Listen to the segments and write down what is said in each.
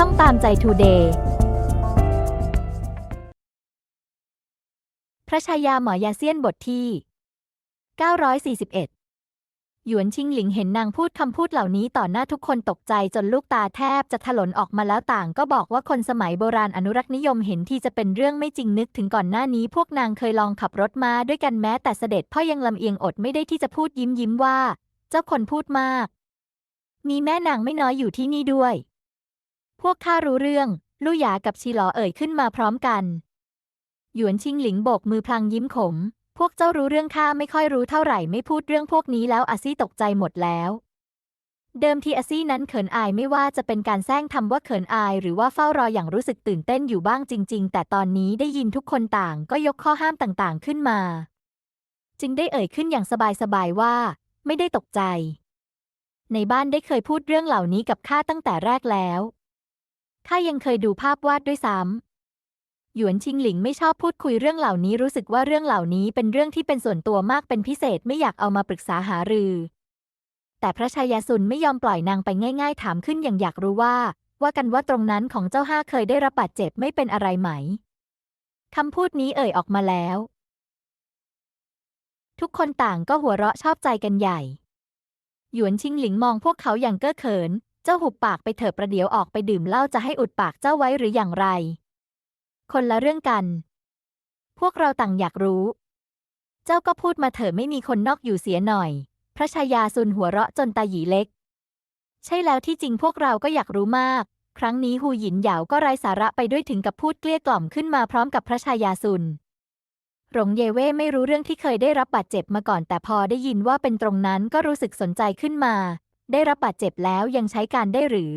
ช่องตามใจทูเดย์พระชายาหมอยาเซียนบทที่ 941 หยวนชิงหลิงเห็นนางพูดคำพูดเหล่านี้ต่อหน้าทุกคนตกใจจนลูกตาแทบจะถลนออกมาแล้วต่างก็บอกว่าคนสมัยโบราณอนุรักษ์นิยมเห็นที่จะเป็นเรื่องไม่จริงนึกถึงก่อนหน้านี้พวกนางเคยลองขับรถมาด้วยกันแม้แต่เสด็จพ่อยังลำเอียงอดไม่ได้ที่จะพูดยิ้มยิ้มว่า เจ้าคนพูดมาก มีแม่นางไม่น้อยอยู่ที่นี่ด้วย วกข้ารู้เรื่อง ลู่หยากับชีหลอเอ่ยขึ้นมาพร้อมกัน หยวนชิงหลิงโบกมือพลางยิ้มขม พวกเจ้ารู้เรื่องข้าไม่ค่อยรู้เท่าไหร่ไม่พูดเรื่องพวกนี้แล้วอาซี่ตกใจหมดแล้ว เดิมทีอาซี่นั้นเขินอายไม่ว่าจะเป็นการแซงทำว่าเขินอาย หรือว่าเฝ้ารออย่างรู้สึกตื่นเต้นอยู่บ้างจริง ๆ แต่ตอนนี้ได้ยินทุกคนต่างก็ยกข้อห้ามต่างๆ ขึ้นมา จึงได้เอ่ยขึ้นอย่างสบายๆว่า ไม่ได้ตกใจในบ้านได้เคยพูดเรื่องเหล่านี้กับข้าตั้งแต่แรกแล้ว ข้ายังเคยดูภาพวาดด้วยซ้ำหยวนชิงหลิงไม่ชอบพูดคุยเรื่องเหล่านี้รู้สึกว่าเรื่องเหล่านี้เป็นเรื่องที่เป็นส่วนตัวมากเป็นพิเศษไม่อยากเอามาปรึกษาหารือ แต่พระชายาซุนไม่ยอมปล่อยนางไปง่าย ๆ ถามขึ้นอย่างอยากรู้ว่า ว่ากันว่าตรงนั้นของเจ้าห้าเคยได้รับบาดเจ็บไม่เป็นอะไรไหมคำพูดนี้เอ่ยออกมาแล้ว ทุกคนต่างก็หัวเราะชอบใจกันใหญ่ หยวนชิงหลิงมองพวกเขาอย่างเก้อเขิน เจ้าหุบปากไปเถอะประเดี๋ยวออกไปดื่มเหล้าจะให้อุดปากเจ้าไว้หรืออย่างไร คนละเรื่องกัน พวกเราต่างอยากรู้ เจ้าก็พูดมาเถอะไม่มีคนนอกอยู่เสียหน่อย พระชายาซุนหัวเราะจนตาหยีเล็ก ใช่แล้วที่จริงพวกเราก็อยากรู้มาก ครั้งนี้ฮูหยินหยาวก็ไร้สาระไปด้วยถึงกับพูดเกลี้ยกล่อมขึ้นมาพร้อมกับพระชายาซุนหลงเยเว่ไม่รู้เรื่องที่เคยได้รับบาดเจ็บมาก่อน แต่พอได้ยินว่าเป็นตรงนั้นก็รู้สึกสนใจขึ้นมา ได้รับบาดเจ็บแล้วยังใช้การได้หรือ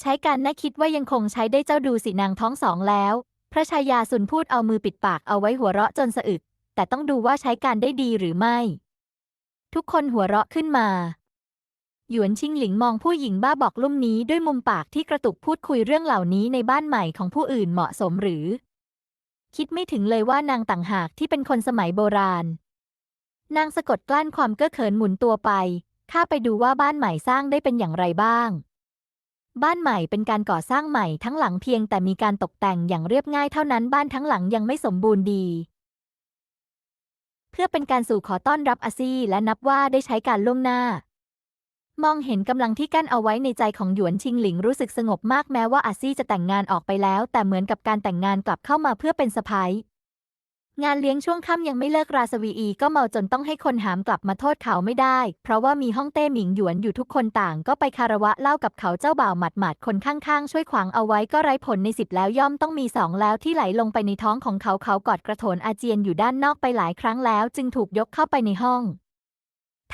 ใช้การน่าคิดว่ายังคงใช้ได้เจ้าดูสินางท้องสองแล้ว พระชายาสุนพูดเอามือปิดปากเอาไว้หัวเราะจนสะอึก แต่ต้องดูว่าใช้การได้ดีหรือไม่ ทุกคนหัวเราะขึ้นมา หยวนชิงหลิงมองผู้หญิงบ้าบอกลุ่มนี้ด้วยมุมปากที่กระตุกพูดคุยเรื่องเหล่านี้ในบ้านใหม่ของผู้อื่นเหมาะสมหรือ คิดไม่ถึงเลยว่านางต่างหากที่เป็นคนสมัยโบราณนางสะกดกลั้นความเก้อเขินหมุนตัวไป ข้าไปดูว่าบ้านใหม่สร้างได้เป็นอย่างไรบ้าง บ้านใหม่เป็นการก่อสร้างใหม่ทั้งหลังเพียงแต่มีการตกแต่งอย่างเรียบง่ายเท่านั้นบ้านทั้งหลังยังไม่สมบูรณ์ดี เพื่อเป็นการสู่ขอต้อนรับอาซี่และนับว่าได้ใช้การล่วงหน้า มองเห็นกำลังที่กั้นเอาไว้ในใจของหยวนชิงหลิงรู้สึกสงบมากแม้ว่าอาซี่จะแต่งงานออกไปแล้ว แต่เหมือนกับการแต่งงานกลับเข้ามาเพื่อเป็นสะพ้าย งานเลี้ยงช่วงค่ำยังไม่เลิกราสวีอีก็เมาจนต้องให้คนหามกลับมาโทษเขาไม่ได้ เพราะว่ามีห้องเต้หมิงหยวนอยู่ทุกคนต่าง ก็ไปคารวะเล่ากับเขาเจ้าบ่าวหมัดหมัดคนข้างๆ ช่วยขวางเอาไว้ก็ไร้ผลในสิบแล้วย่อมต้องมีสองแล้วที่ไหลลงไปในท้องของเขาเขากอดกระโถนอาเจียนอยู่ด้านนอกไปหลายครั้งแล้ว จึงถูกยกเข้าไปในห้อง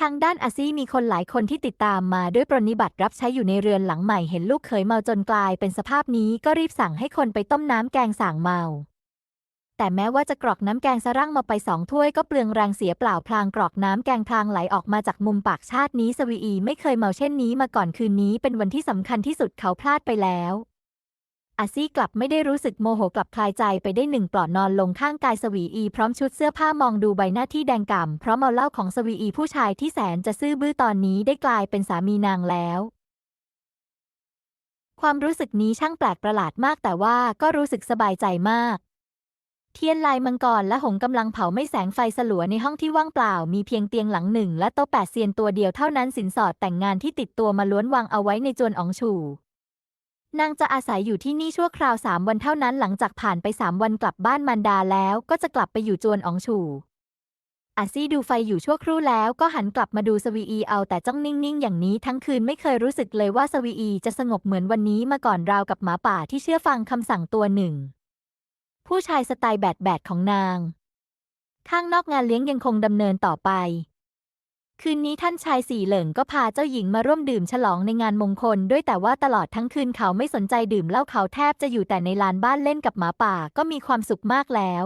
ทางด้านอาซี่มีคนหลายคนที่ติดตามมาด้วยปรนนิบัติรับใช้อยู่ในเรือนหลังใหม่เห็นลูกเขยเมาจนกลายเป็นสภาพนี้ก็รีบสั่งให้คนไปต้มน้ำแกงส่างเมา แต่แม้ว่าจะกรอกน้ำแกงสรั่งมาไปสองถ้วยก็เปลืองแรงเสียเปล่าพลางกรอกน้ำแกงพลางไหลออกมาจากมุมปากชาตินี้สวีอีไม่เคยเมาเช่นนี้มาก่อนคืนนี้เป็นวันที่สำคัญที่สุดเขาพลาดไปแล้วอาซี่กลับไม่ได้รู้สึกโมโหกลับคลายใจไปได้หนึ่งปลอดนอนลงข้างกายสวีอี พร้อมชุดเสื้อผ้ามองดูใบหน้าที่แดงก่ำเพราะเมาเหล้าของสวีอีผู้ชายที่แสนจะซื่อบื้อตอนนี้ได้กลายเป็นสามีนางแล้วความรู้สึกนี้ช่างแปลกประหลาดมากแต่ว่าก็รู้สึกสบายใจมาก เทียนลายมังกรและหงกำลังเผาไม่แสงไฟสลัวในห้องที่ว่างเปล่า มีเพียงเตียงหลังหนึ่ง และโต๊ะแปดเซียนตัวเดียวเท่านั้นสินสอดแต่งงานที่ติดตัวมาล้วนวางเอาไว้ในจวนอองฉู่นางจะอาศัยอยู่ที่นี่ชั่วคราวสามวันเท่านั้นหลังจากผ่านไปสามวันกลับบ้านมารดาแล้วก็จะกลับไปอยู่จวนอองฉู่อาซี่ดูไฟอยู่ชั่วครู่แล้วก็หันกลับมาดูสวีอีเอาแต่จ้องนิ่งๆ อย่างนี้ทั้งคืนไม่เคยรู้สึกเลยว่าสวีอีจะสงบเหมือนวันนี้มาก่อนราวกับหมาป่าที่เชื่อฟังคำสั่งตัวหนึ่ง ผู้ชายสไตล์แบดแบดของนาง ข้างนอกงานเลี้ยงยังคงดำเนินต่อไป คืนนี้ท่านชายสี่เหลิงก็พาเจ้าหญิงมาร่วมดื่มฉลองในงานมงคล ด้วยแต่ว่าตลอดทั้งคืนเขาไม่สนใจดื่มเหล้าเขาแทบจะอยู่แต่ในลานบ้านเล่นกับหมาป่าก็มีความสุขมากแล้ว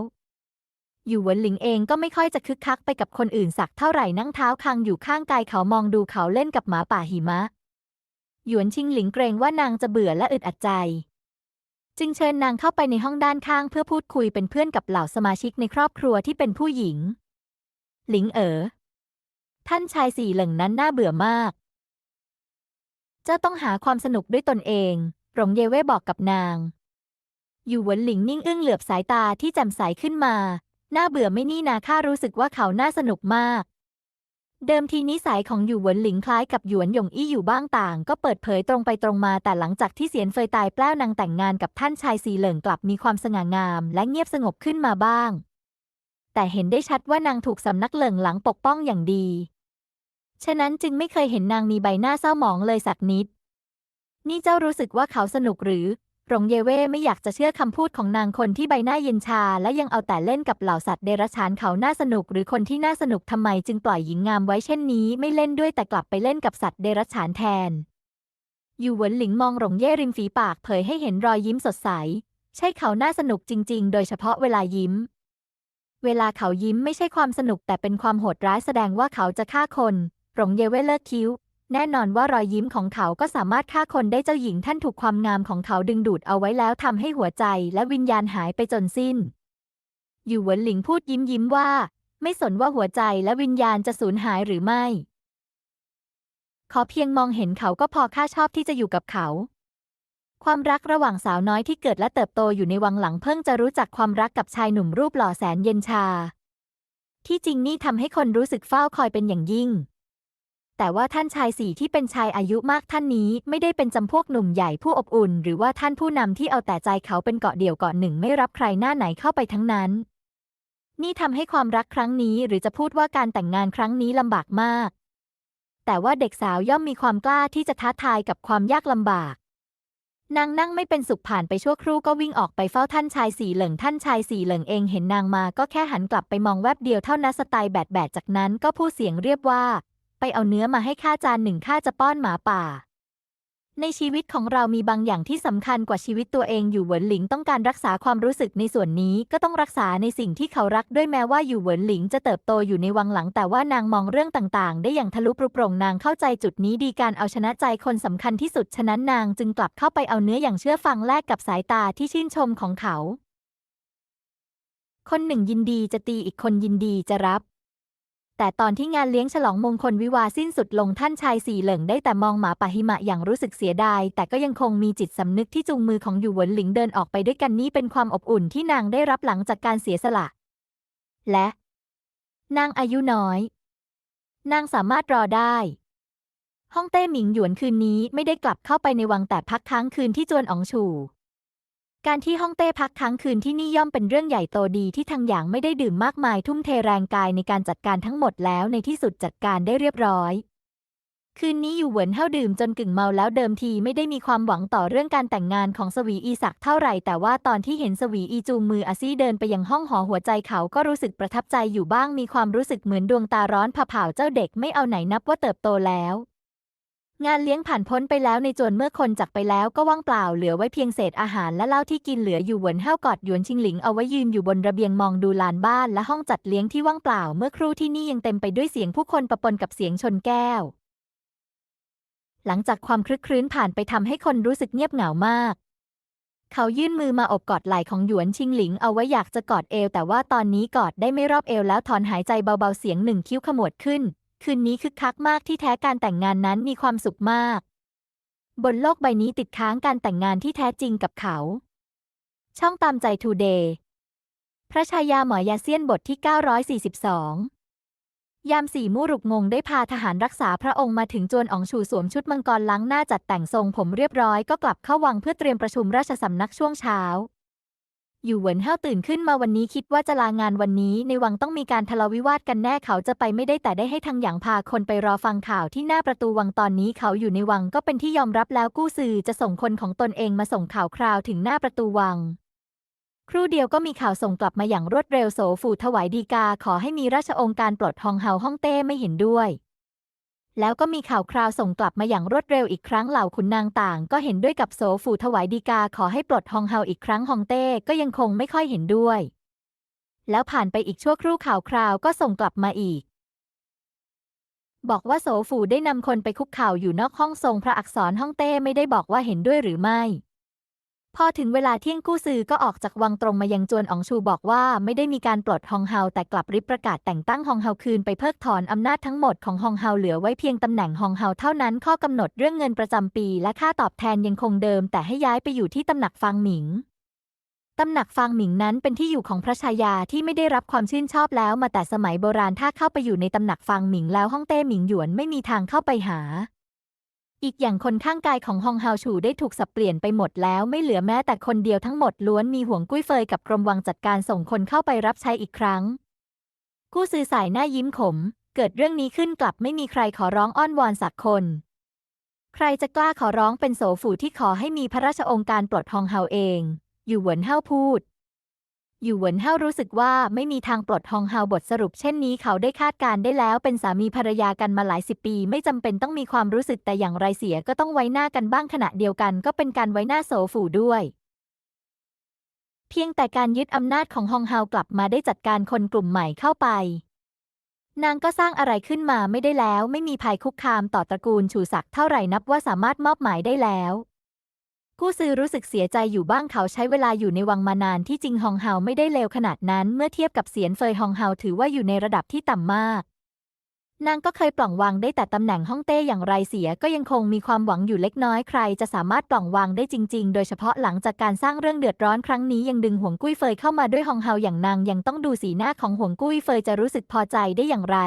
อยู่หวนหลิงเองก็ไม่ค่อยจะคึกคักไปกับคนอื่นสักเท่าไหร่นั่งเท้าคางอยู่ข้างกายเขามองดูเขาเล่นกับหมาป่าหิมะ หยวนชิงหลิงเกรงว่านางจะเบื่อและอึดอัดใจ จึงเชิญนางเข้าไปในห้องด้านข้างเพื่อพูดคุยเป็นเพื่อนกับเหล่าสมาชิกในครอบครัวที่เป็นผู้หญิง หลิงเอ๋อ ท่านชายสี่เหลิงนั้นน่าเบื่อมาก เจ้าต้องหาความสนุกด้วยตนเอง หลงเยเว่บอกกับนาง อยู่หวนหลิงนิ่งอึ้งเหลือบสายตาที่แจ่มใสขึ้นมา น่าเบื่อไม่นี่นาข้ารู้สึกว่าเขาน่าสนุกมาก เดิมทีนิสัยของอยู่หวนหลิงคล้ายกับหยวนหยงอี้อยู่บ้างต่าง ก็เปิดเผยตรงไปตรงมาแต่หลังจากที่เสียนเฟยตายแปล้วนางแต่งงานกับท่านชายซีเหลิงกลับมีความสง่างาม และเงียบสงบขึ้นมาบ้าง แต่เห็นได้ชัดว่านางถูกสำนักเหลิงหลังปกป้องอย่างดี ฉะนั้นจึงไม่เคยเห็นนางมีใบหน้าเศร้าหมองเลยสักนิด นี่เจ้ารู้สึกว่าเขาสนุกหรือ หลงเยเว่ไม่อยากจะเชื่อคำพูดของนางคนที่ใบหน้าเย็นชา และยังเอาแต่เล่นกับเหล่าสัตว์เดรัจฉานเขาน่าสนุก หรือคนที่น่าสนุกทำไมจึงปล่อยหญิงงามไว้เช่นนี้ ไม่เล่นด้วยแต่กลับไปเล่นกับสัตว์เดรัจฉานแทน อยู่เหวินหลิงมองหลงเย่ริมฝีปากเผยให้เห็นรอยยิ้มสดใส ใช่เขาน่าสนุกจริง ๆ โดยเฉพาะเวลายิ้ม เวลาเขายิ้มไม่ใช่ความสนุกแต่เป็นความโหดร้ายแสดงว่าเขาจะฆ่าคนหลงเยเว่เลิกคิ้ว แน่นอนว่ารอยยิ้มของเขาก็สามารถฆ่าคนได้เจ้าหญิงท่านถูกความงามของเขาดึงดูดเอาไว้แล้วทำให้หัวใจและวิญญาณหายไปจนสิ้น อยู่หวนหลิงพูดยิ้มยิ้มว่า ไม่สนว่าหัวใจและวิญญาณจะสูญหายหรือไม่ ขอเพียงมองเห็นเขาก็พอข้าชอบที่จะอยู่กับเขา ความรักระหว่างสาวน้อยที่เกิดและเติบโตอยู่ในวังหลังเพิ่งจะรู้จักความรักกับชายหนุ่มรูปหล่อแสนเย็นชา ที่จริงนี่ทำให้คนรู้สึกเฝ้าคอยเป็นอย่างยิ่ง แต่ว่าท่านชายสี่ที่เป็นชายอายุมากท่านนี้ไม่ได้เป็นจำพวกหนุ่มใหญ่ผู้อบอุ่น หรือว่าท่านผู้นำที่เอาแต่ใจเขาเป็นเกาะเดี่ยวเกาะหนึ่งไม่รับใครหน้าไหนเข้าไปทั้งนั้น นี่ทำให้ความรักครั้งนี้หรือจะพูดว่าการแต่งงานครั้งนี้ลำบากมาก แต่ว่าเด็กสาวย่อมมีความกล้าที่จะท้าทายกับความยากลำบากนางนั่งไม่เป็นสุขผ่านไปชั่วครู่ก็วิ่งออกไปเฝ้าท่านชายสีเหลิงท่านชายสีเหลิงเองเห็นนางมาก็แค่หันกลับไปมองแวบเดียวเท่านั้นสไตล์แบดแบดจากนั้นก็พูดเสียงเรียบว่า ไปเอาเนื้อมาให้ข้าจานหนึ่งข้าจะป้อนหมาป่า ในชีวิตของเรามีบางอย่างที่สำคัญกว่าชีวิตตัวเองอยู่เหวินหลิงต้องการรักษาความรู้สึกในส่วนนี้ก็ต้องรักษาในสิ่งที่เขารักด้วยแม้ว่าอยู่เหวินหลิงจะเติบโตอยู่ในวังหลังแต่ว่านางมองเรื่องต่างๆ ได้อย่างทะลุปรุโปร่งนางเข้าใจจุดนี้ดีการเอาชนะใจคนสำคัญที่สุดฉะนั้นนางจึงกลับเข้าไปเอาเนื้ออย่างเชื่อฟังแลกกับสายตาที่ชื่นชมของเขา คนหนึ่งยินดีจะตีอีกคนยินดีจะรับ แต่ตอนที่งานเลี้ยงฉลองมงคลวิวาสิ้นสุดลงท่านชายสี่เหลิงได้แต่มองหมาป่าหิมะอย่างรู้สึกเสียดาย แต่ก็ยังคงมีจิตสำนึกที่จูงมือของอยู่หวนหลิงเดินออกไปด้วยกันนี่เป็นความอบอุ่นที่นางได้รับหลังจากการเสียสละ และ นางอายุน้อย นางสามารถรอได้ฮ่องเต้หมิงหยวนคืนนี้ไม่ได้กลับเข้าไปในวังแต่พักค้างคืนที่จวนอองฉู่ การที่ฮ่องเต้พักค้างคืนที่นี่ย่อมเป็นเรื่องใหญ่โตดีที่ทางหยางไม่ได้ดื่มมากมายทุ่มเทแรงกายในการจัดการทั้งหมดแล้วในที่สุดจัดการได้เรียบร้อย คืนนี้อยู่เหวินเฮาดื่มจนกึ่งเมาแล้วเดิมทีไม่ได้มีความหวังต่อเรื่องการแต่งงานของสวีอีศักเท่าไหร่ แต่ว่าตอนที่เห็นสวีอีจูงมืออาซี่เดินไปยังห้องหอหัวใจเขาก็รู้สึกประทับใจอยู่บ้างมีความรู้สึกเหมือนดวงตาร้อนผ่าเผาเจ้าเด็กไม่เอาไหนนับว่าเติบโตแล้ว งานเลี้ยงผ่านพ้นไปแล้วในจวนเมื่อคนจากไปแล้วก็ว่างเปล่าเหลือไว้เพียงเศษอาหารและเหล้าที่กินเหลืออยู่หวนเฮากอดหยวนชิงหลิงเอาไว้ยืนอยู่บนระเบียงมองดูลานบ้านและห้องจัดเลี้ยงที่ว่างเปล่าเมื่อครู่ที่นี่ยังเต็มไปด้วยเสียงผู้คนปะปนกับเสียงชนแก้ว หลังจากความคลึกครื้นผ่านไปทำให้คนรู้สึกเงียบเหงามาก เขายื่นมือมาอบกอดไหล่ของหยวนชิงหลิงเอาไว้อยากจะกอดเอว แต่ว่าตอนนี้กอดได้ไม่รอบเอวแล้วถอนหายใจเบาๆเสียงหนึ่งคิ้วขมวดขึ้น คืนนี้คึกคักมากที่แท้การแต่งงานนั้นมีความสุขมาก บนโลกใบนี้ติดค้างการแต่งงานที่แท้จริงกับเขา ช่องตามใจทูเดย์พระชายาหมอยาเซียนบทที่ 942 ยามสี่มู่รุกงงได้พาทหารรักษาพระองค์มาถึงจวนอองชูสวมชุดมังกรล้างหน้าจัดแต่งทรงผมเรียบร้อยก็กลับเข้าวังเพื่อเตรียมประชุมราชสำนักช่วงเช้า อยู่เหวินเฮาตื่นขึ้นมาวันนี้คิดว่าจะลางานวันนี้ ในวังต้องมีการทะเลาะวิวาทกันแน่เขาจะไปไม่ได้แต่ได้ให้ทางหยางพาคนไปรอฟังข่าวที่หน้าประตูวังตอนนี้เขาอยู่ในวังก็เป็นที่ยอมรับแล้วกู้ซือจะส่งคนของตนเองมาส่งข่าวคราวถึงหน้าประตูวัง ครู่เดียวก็มีข่าวส่งกลับมาอย่างรวดเร็วโสฝูถวายดีกาขอให้มีราชองค์การปลดฮองเฮาฮ่องเต้ไม่เห็นด้วย แล้วก็มีข่าวคราวส่งกลับมาอย่างรวดเร็วอีกครั้งเหล่าขุนนางต่าง ก็เห็นด้วยกับโสฝูถวายดีกาขอให้ปลดฮองเฮาอีกครั้งฮองเต้ก็ยังคงไม่ค่อยเห็นด้วย แล้วผ่านไปอีกชั่วครู่ข่าวคราวก็ส่งกลับมาอีก บอกว่าโสฝูได้นำคนไปคุกเข่าอยู่นอกห้องทรงพระอักษรฮ่องเต้ไม่ได้บอกว่าเห็นด้วยหรือไม่ พอถึงเวลาเที่ยงกู้ซือก็ออกจากวังตรงมายังจวนอองชูบอกว่าไม่ได้มีการปลดฮองเฮาแต่กลับริบประกาศแต่งตั้งฮองเฮาคืนไปเพิกถอนอำนาจทั้งหมดของฮองเฮาเหลือไว้เพียงตำแหน่งฮองเฮาเท่านั้นข้อกำหนดเรื่องเงินประจำปีและค่าตอบแทนยังคงเดิม แต่ให้ย้ายไปอยู่ที่ตำหนักฟางหมิงตำหนักฟางหมิงนั้นเป็นที่อยู่ของพระชายาที่ไม่ได้รับความชื่นชอบแล้วมาแต่สมัยโบราณถ้าเข้าไปอยู่ในตำหนักฟางหมิงแล้วฮ่องเต้หมิงหยวนไม่มีทางเข้าไปหา อีกอย่างคนข้างกายของฮองเฮาฉูได้ถูกสับเปลี่ยนไปหมดแล้วไม่เหลือแม้แต่คนเดียวทั้งหมดล้วนมีห่วงกุ้ยเฟยกับกรมวังจัดการส่งคนเข้าไปรับใช้อีกครั้ง กู้ซือสายหน้ายิ้มขม เกิดเรื่องนี้ขึ้นกลับไม่มีใครขอร้องอ้อนวอนสักคน ใครจะกล้าขอร้องเป็นโสฝูที่ขอให้มีพระราชองค์การปลดฮองเฮาเอง อยู่หวนเฮาพูด อยู่เหวินเฮารู้สึกว่าไม่มีทางปลดฮองเฮาบทสรุปเช่นนี้เขาได้คาดการณ์ได้แล้วเป็นสามีภรรยากันมาหลายสิบปี ไม่จำเป็นต้องมีความรู้สึกแต่อย่างไรเสียก็ต้องไว้หน้ากันบ้างขณะเดียวกันก็เป็นการไว้หน้าโสฝูด้วย เพียงแต่การยึดอำนาจของฮองเฮากลับมาได้จัดการคนกลุ่มใหม่เข้าไป นางก็สร้างอะไรขึ้นมาไม่ได้แล้ว ไม่มีภัยคุกคามต่อตระกูลชูศักดิ์เท่าไหร่นับว่าสามารถมอบหมายได้แล้ว กู้ซื้อรู้สึกเสียใจอยู่บ้างเขาใช้เวลาอยู่ในวังมานานที่จริงฮองเฮาไม่ได้เลวขนาดนั้น เมื่อเทียบกับเสียนเฟยฮองเฮาถือว่าอยู่ในระดับที่ต่ำมาก นางก็เคยปล่องวางได้แต่ตำแหน่งฮ่องเต้อย่างไรเสียก็ยังคงมีความหวังอยู่เล็กน้อยใคร จะสามารถปล่องวางได้จริง ๆ โดยเฉพาะหลังจากการสร้างเรื่องเดือดร้อนครั้งนี้ยังดึงห่วงกุ้ยเฟยเข้ามาด้วยฮองเฮาอย่างนางยังต้องดูสีหน้าของห่วงกุ้ยเฟยจะรู้สึกพอใจได้อย่างไร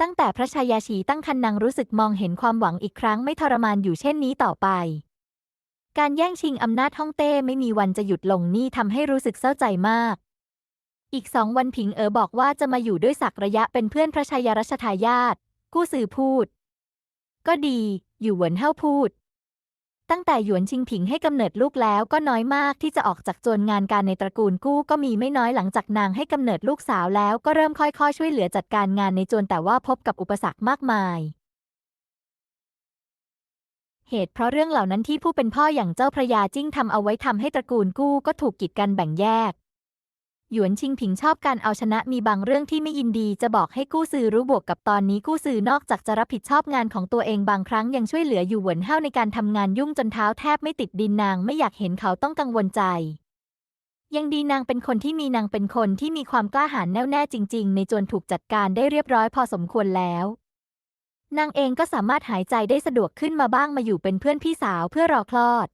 ตั้งแต่พระชายาชีตั้งคันนางรู้สึกมองเห็นความหวังอีกครั้งไม่ทรมานอยู่เช่นนี้ต่อไป การแย่งชิงอำนาจฮ่องเต้ไม่มีวันจะหยุดลงนี่ทำให้รู้สึกเศร้าใจมาก อีกสองวันผิงเอ๋อบอกว่าจะมาอยู่ด้วยศักระยะเป็นเพื่อนพระชายารัชทายาทกู้ซือพูด ก็ดี อยู่หวนเฮาพูด ตั้งแต่หยวนชิงผิงให้กำเนิดลูกแล้วก็น้อยมากที่จะออกจากโจรงานการในตระกูลกู้ก็มีไม่น้อยหลังจากนางให้กำเนิดลูกสาวแล้วก็เริ่มค่อยๆ ช่วยเหลือจัดการงานในโจรแต่ว่าพบกับอุปสรรคมากมาย เหตุเพราะเรื่องเหล่านั้นที่ผู้เป็นพ่ออย่างเจ้าพระยาจิ้งทำเอาไว้ทำให้ตระกูลกู้ก็ถูกกีดกันแบ่งแยก หยวนชิงผิงชอบการเอาชนะมีบางเรื่องที่ไม่ยินดีจะบอกให้กู้ซือรู้บวกกับตอนนี้กู้ซือนอกจากจะรับผิดชอบงานของตัวเองบางครั้งยังช่วยเหลืออยู่เหวินเห้าในการทำงานยุ่งจนเท้าแทบไม่ติดดินนางไม่อยากเห็นเขาต้องกังวลใจ ยังดีนางเป็นคนที่มีนางเป็นคนที่มีความกล้าหาญแน่วแน่จริง ๆ ในจวนถูกจัดการได้เรียบร้อยพอสมควรแล้ว นางเองก็สามารถหายใจได้สะดวกขึ้นมาบ้างมาอยู่เป็นเพื่อนพี่สาวเพื่อรอคลอด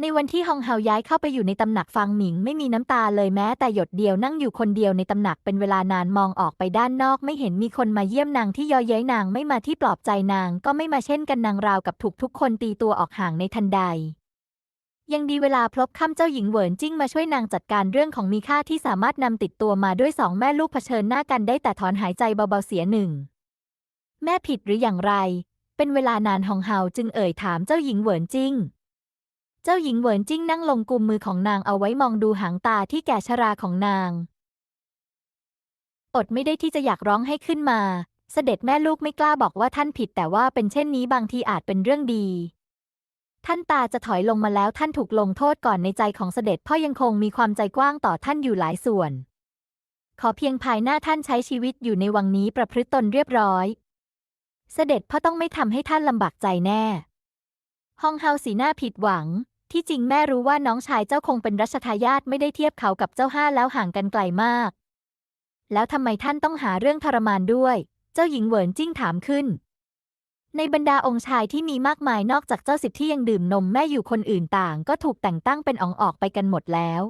ในวันที่ฮองเฮาย้ายเข้าไปอยู่ในตำหนักฟางหมิงไม่มีน้ำตาเลยแม้แต่หยดเดียวนั่งอยู่คนเดียวในตำหนักเป็นเวลานานมองออกไปด้านนอกไม่เห็นมีคนมาเยี่ยมนางที่ยอเย้ยนางไม่มาที่ปลอบใจนางก็ไม่มาเช่นกันนางราวกับถูกทุกคนตีตัวออกห่างในทันใดยังดีเวลาพลบค่ำเจ้าหญิงเหวินจิ้งมาช่วยนางจัดการเรื่องของมีค่าที่สามารถนำติดตัวมาด้วยสองแม่ลูกเผชิญหน้ากันได้แต่ถอนหายใจเบาๆเสียหนึ่ง แม่ผิดหรืออย่างไร เป็นเวลานานฮองเฮาจึงเอ่ยถามเจ้าหญิงเหวินจิ้ง เจ้าหญิงเหวินจิ้งนั่งลงกุมมือของนางเอาไว้มองดูหางตาที่แก่ชราของนาง อดไม่ได้ที่จะอยากร้องให้ขึ้นมา เสด็จแม่ลูกไม่กล้าบอกว่าท่านผิดแต่ว่าเป็นเช่นนี้บางทีอาจเป็นเรื่องดี ท่านตาจะถอยลงมาแล้วท่านถูกลงโทษก่อนในใจของเสด็จพ่อยังคงมีความใจกว้างต่อท่านอยู่หลายส่วนขอเพียงภายหน้าท่านใช้ชีวิตอยู่ในวังนี้ประพฤติตนเรียบร้อย เสด็จพ่อต้องไม่ทำให้ท่านลำบากใจแน่ ฮองเฮาสีหน้าผิดหวัง ที่จริงแม่รู้ว่าน้องชายเจ้าคงเป็นรัชทายาทไม่ได้เทียบเขากับเจ้าห้าแล้วห่างกันไกลมาก แล้วทำไมท่านต้องหาเรื่องทรมานด้วย เจ้าหญิงเหวินจิ้งถามขึ้น ในบรรดาองค์ชายที่มีมากมายนอกจากเจ้าสิทธิ์ที่ยังดื่มนมแม่อยู่คนอื่นต่าง ก็ถูกแต่งตั้งเป็นอองออกไปกันหมดแล้ว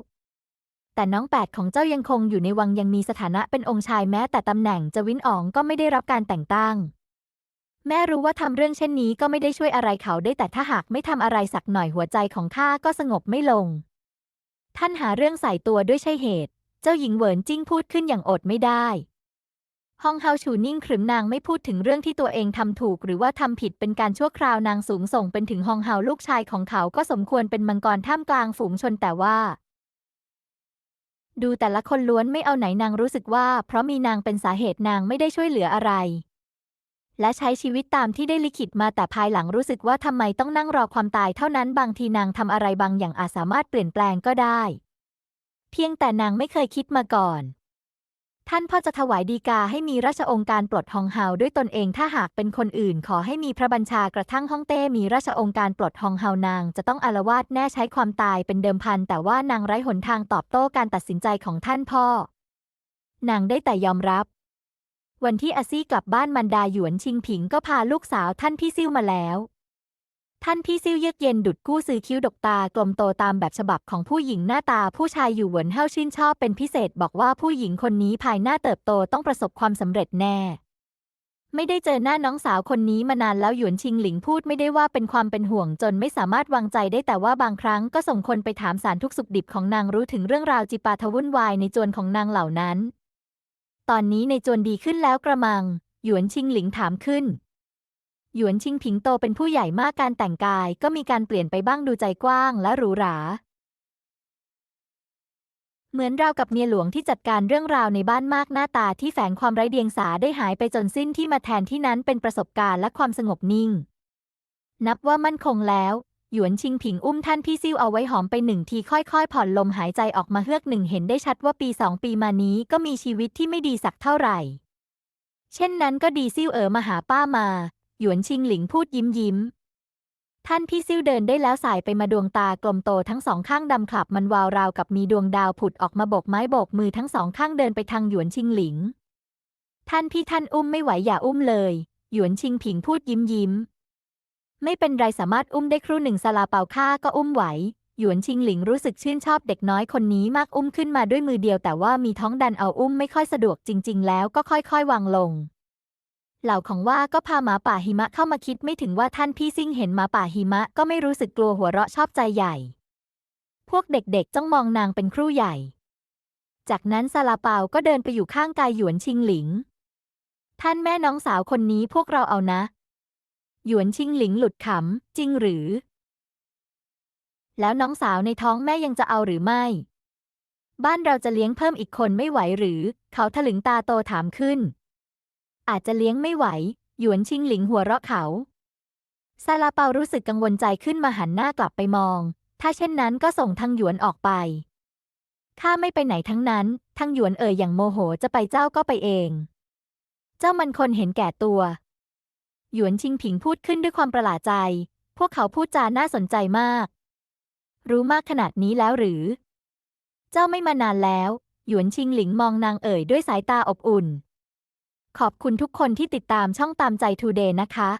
แต่น้องแปดของเจ้ายังคงอยู่ในวังยังมีสถานะเป็นองค์ชายแม้แต่ตำแหน่งจะวินอ๋องก็ไม่ได้รับการแต่งตั้ง แม่รู้ว่าทำเรื่องเช่นนี้ก็ไม่ได้ช่วยอะไรเขาได้แต่ถ้าหากไม่ทำอะไรสักหน่อยหัวใจของข้าก็สงบไม่ลง ท่านหาเรื่องใส่ตัวด้วยใช่เหตุ เจ้าหญิงเหวินจิ้งพูดขึ้นอย่างอดไม่ได้ฮองเฮาฉูนิ่งขรึมนางไม่พูดถึงเรื่องที่ตัวเองทำถูก หรือว่าทำผิดเป็นการชั่วคราวนางสูงส่งเป็นถึงฮองเฮาลูกชายของเขาก็สมควรเป็นมังกรท่ามกลางฝูงชนแต่ว่า ดูแต่ละคนล้วนไม่เอาไหนนางรู้สึกว่า เพราะมีนางเป็นสาเหตุนางไม่ได้ช่วยเหลืออะไร และใช้ชีวิตตามที่ได้ลิขิตมาแต่ภายหลังรู้สึกว่าทำไมต้องนั่งรอความตายเท่านั้นบางทีนางทำอะไรบางอย่างอาจสามารถเปลี่ยนแปลงก็ได้ เพียงแต่นางไม่เคยคิดมาก่อน ท่านพ่อจะถวายดีกาให้มีราชองค์การปลดฮองเฮาด้วยตนเองถ้าหากเป็นคนอื่นขอให้มีพระบัญชากระทั่งฮ่องเต้มีราชองค์การปลดฮองเฮานางจะต้องอารวาสแน่ใช้ความตายเป็นเดิมพันแต่ว่านางไร้หนทางตอบโต้การตัดสินใจของท่านพ่อ นางได้แต่ยอมรับ วันที่อาซี่กลับบ้านมันดาหยวนชิงผิงก็พาลูกสาวท่านพี่ซิ่วมาแล้ว ท่านพี่ซิ่วเยือกเย็นดุดกู้ซื้อคิ้วดกตากลมโตตามแบบฉบับของผู้หญิงหน้าตาผู้ชายอยู่หวนเฮาชื่นชอบเป็นพิเศษบอกว่าผู้หญิงคนนี้ภายหน้าเติบโตต้องประสบความสำเร็จแน่ ไม่ได้เจอหน้าน้องสาวคนนี้มานานแล้วหยวนชิงหลิงพูดไม่ได้ว่าเป็นความเป็นห่วงจนไม่สามารถวางใจได้แต่ว่าบางครั้งก็ส่งคนไปถามสารทุกสุขดิบของนางรู้ถึงเรื่องราวจิปาทวุ่นวายในจวนของนางเหล่านั้น ตอนนี้ในจวนดีขึ้นแล้วกระมัง หยวนชิงหลิงถามขึ้น หยวนชิงผิงโตเป็นผู้ใหญ่มากการแต่งกายก็มีการเปลี่ยนไปบ้างดูใจกว้างและหรูหราเหมือนราวกับเมียหลวงที่จัดการเรื่องราวในบ้านมากหน้าตาที่แฝงความไร้เดียงสาได้หายไปจนสิ้นที่มาแทนที่นั้นเป็นประสบการณ์และความสงบนิ่ง นับว่ามั่นคงแล้ว หยวนชิงผิงอุ้มท่านพี่ซิ่วเอาไว้หอมไปหนึ่งทีค่อยๆ ผ่อนลมหายใจออกมาเฮือกหนึ่งเห็นได้ชัดว่าปีสองปีมานี้ก็มีชีวิตที่ไม่ดีสักเท่าไหร่ เช่นนั้นก็ดีซิ่วเอ๋อมาหาป้ามา หยวนชิงหลิงพูดยิ้มยิ้มท่านพี่ซิ่วเดินได้แล้วสายไปมาดวงตากลมโตทั้งสองข้างดำขลับมันวาวราวกับมีดวงดาวผุดออกมาโบกไม้โบกมือทั้งสองข้างเดินไปทางหยวนชิงหลิง ท่านพี่ท่านอุ้มไม่ไหวอย่าอุ้มเลย หยวนชิงผิงพูดยิ้มยิ้ม ไม่เป็นไรสามารถอุ้มได้ครู่หนึ่งสลาเปาข้าก็อุ้มไหว หยวนชิงหลิงรู้สึกชื่นชอบเด็กน้อยคนนี้มากอุ้มขึ้นมาด้วยมือเดียวแต่ว่ามีท้องดันเอาอุ้มไม่ค่อยสะดวกจริง ๆ แล้วก็ค่อยๆ วางลง เหล่าของว่าก็พาหมาป่าหิมะเข้ามาคิดไม่ถึงว่าท่านพี่ซิ่งเห็นหมาป่าหิมะก็ไม่รู้สึกกลัวหัวเราะชอบใจใหญ่ พวกเด็กๆจ้องมองนางเป็นครู่ใหญ่ จากนั้นซาลาเปาก็เดินไปอยู่ข้างกายหยวนชิงหลิง ท่านแม่น้องสาวคนนี้พวกเราเอานะ หยวนชิงหลิงหลุดขำ จริงหรือ แล้วน้องสาวในท้องแม่ยังจะเอาหรือไม่ บ้านเราจะเลี้ยงเพิ่มอีกคนไม่ไหวหรือ เขาถลึงตาโตถามขึ้น อาจจะเลี้ยงไม่ไหว หยวนชิงหลิงหัวเราะเขาซาลาเปารู้สึกกังวลใจขึ้นมาหันหน้ากลับไปมอง ถ้าเช่นนั้นก็ส่งทางหยวนออกไป ข้าไม่ไปไหนทั้งนั้น ทางหยวนเอ่ยอย่างโมโหจะไปเจ้าก็ไปเอง เจ้ามันคนเห็นแก่ตัว หยวนชิงผิงพูดขึ้นด้วยความประหลาดใจ พวกเขาพูดจาน่าสนใจมาก รู้มากขนาดนี้แล้วหรือ เจ้าไม่มานานแล้ว หยวนชิงหลิงมองนางเอ๋ยด้วยสายตาอบอุ่น ขอบคุณทุกคนที่ติดตามช่องตามใจทูเดย์นะคะ